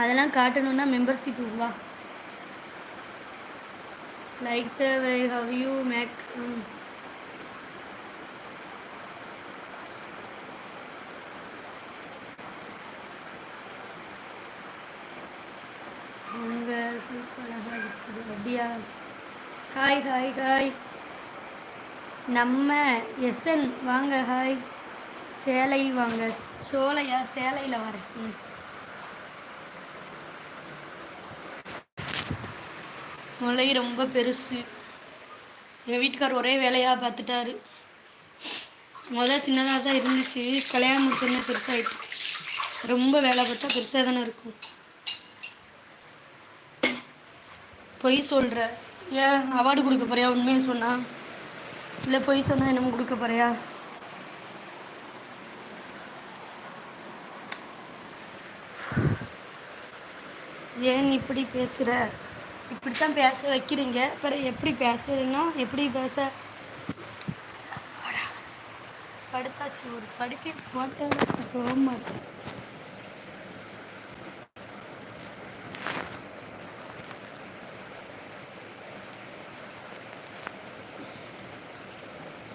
அதெல்லாம் காட்டணும்னா மெம்பர்ஷிப் வா. Like the way how you make உங்கள் சூப்பர் அழகாக இருக்குது. அப்படியா? ஹாய் ஹாய் ஹாய் நம்ம எஸ்என் வாங்க ஹாய் சேலை வாங்க சோலையா சேலையில் வரேன். ம். மலை ரொம்ப பெருசு. எங்கள் வீட்டுக்கார் ஒரே வேலையாக பார்த்துட்டாரு. முதல் சின்னதாக தான் இருந்துச்சு. கல்யாணம் முடிச்சோடனே பெருசாகிட்டு ரொம்ப வேலை பார்த்தா பெருசாக தானே இருக்கும். பொய் சொல்கிற ஏன் அவார்டு கொடுக்க போறியா? உண்மையை சொன்னா. இல்லை பொய் சொன்னால் என்னமோ கொடுக்க போறியா? ஏன் இப்படி பேசுகிற இப்படி தான் பேச வைக்கிறீங்க. அப்புறம் எப்படி பேசுறேன்னா எப்படி பேச? படுத்தாச்சு ஒரு படுக்கை போட்டது சோமா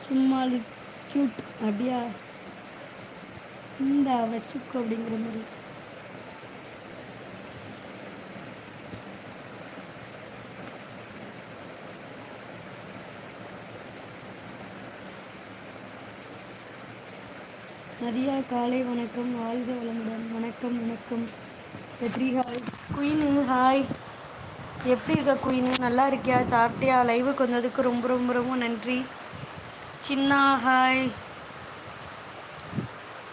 சும்மா கியூட் அப்படியா? இந்த வச்சுக்கோ அப்படிங்கிற மாதிரி. மதியா காலை வணக்கம் வாழ்க வளமுடன். வணக்கம் வணக்கம். வெற்றி ஹாய். Queen hi. எப்படி இருக்க குயினு? நல்லா இருக்கியா? சாப்பிட்டியா? லைவுக்கு வந்ததுக்கு ரொம்ப ரொம்ப ரொம்ப நன்றி. Chinna hi.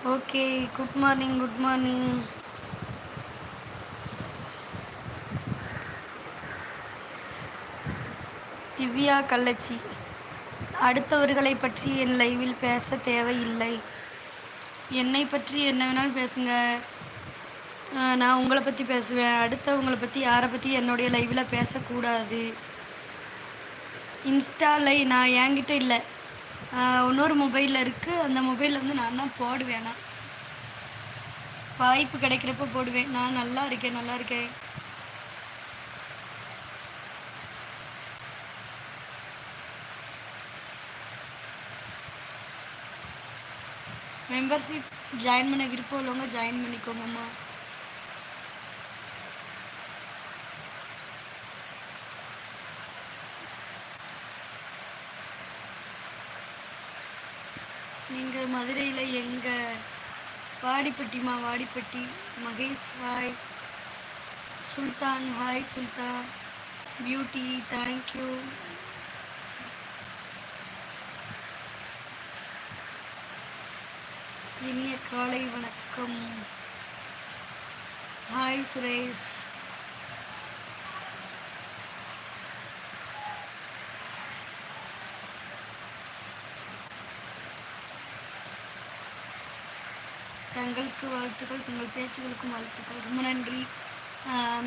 Okay good morning good morning Divya கள்ளச்சி. அடுத்தவர்களை பற்றி என் லைவில் பேச தேவையில்லை. என்னை பற்றி என்ன வேணாலும் பேசுங்க. நான் உங்களை பற்றி பேசுவேன். அடுத்தவங்களை பற்றி யாரை பற்றி என்னுடைய லைவில் பேசக்கூடாது. இன்ஸ்டாலை நான் என்கிட்ட இல்லை. இன்னொரு மொபைலில் இருக்குது அந்த மொபைலில் வந்து நான் தான் போடுவேன். நான் வாய்ப்பு கிடைக்கிறப்ப போடுவேன். நான் நல்லா இருக்கேன் நல்லா இருக்கேன். மெம்பர்ஷிப் ஜாயின் பண்ண விருப்பம் உள்ளவங்க ஜாயின் பண்ணிக்கோங்கம்மா நீங்கள் மதுரையில் எங்கள் வாடிப்பட்டிமா Vadipatti. Mahesh hi Sultan hi Sultan. Beauty thank you காலை வணக்கம். ஹாய் சுரேஷ் தங்களுக்கு வாழ்த்துக்கள் தங்கள் பேச்சுகளுக்கும் வாழ்த்துக்கள். ரொம்ப நன்றி.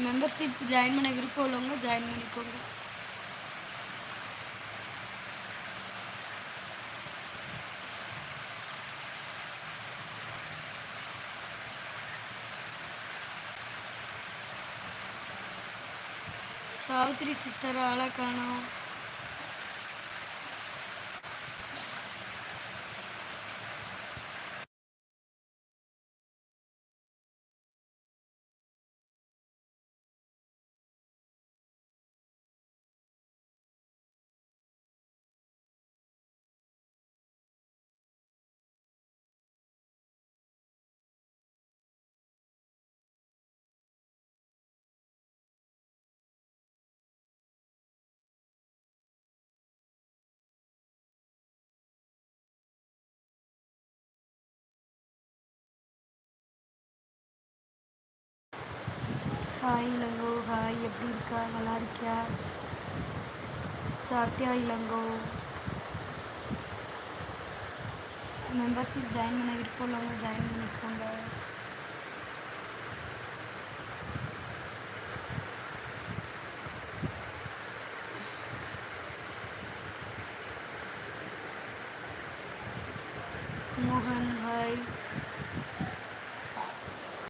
மெம்பர்ஷிப் ஜாயின் பண்ண விருப்பம் உள்ளவங்க ஜாயின் பண்ணிக்கோங்க. சாவித்ரி சிஸ்டரை ஆளா காணோம் ஹாய் இளங்கோ ஹாய் எப்படி இருக்கா நல்லா இருக்கியா சாப்பிட்டியா இளங்கோ மெம்பர்ஷிப் ஜாயின் பண்ண விருப்பம் உள்ளவங்க ஜாயின் பண்ணிக்கோங்க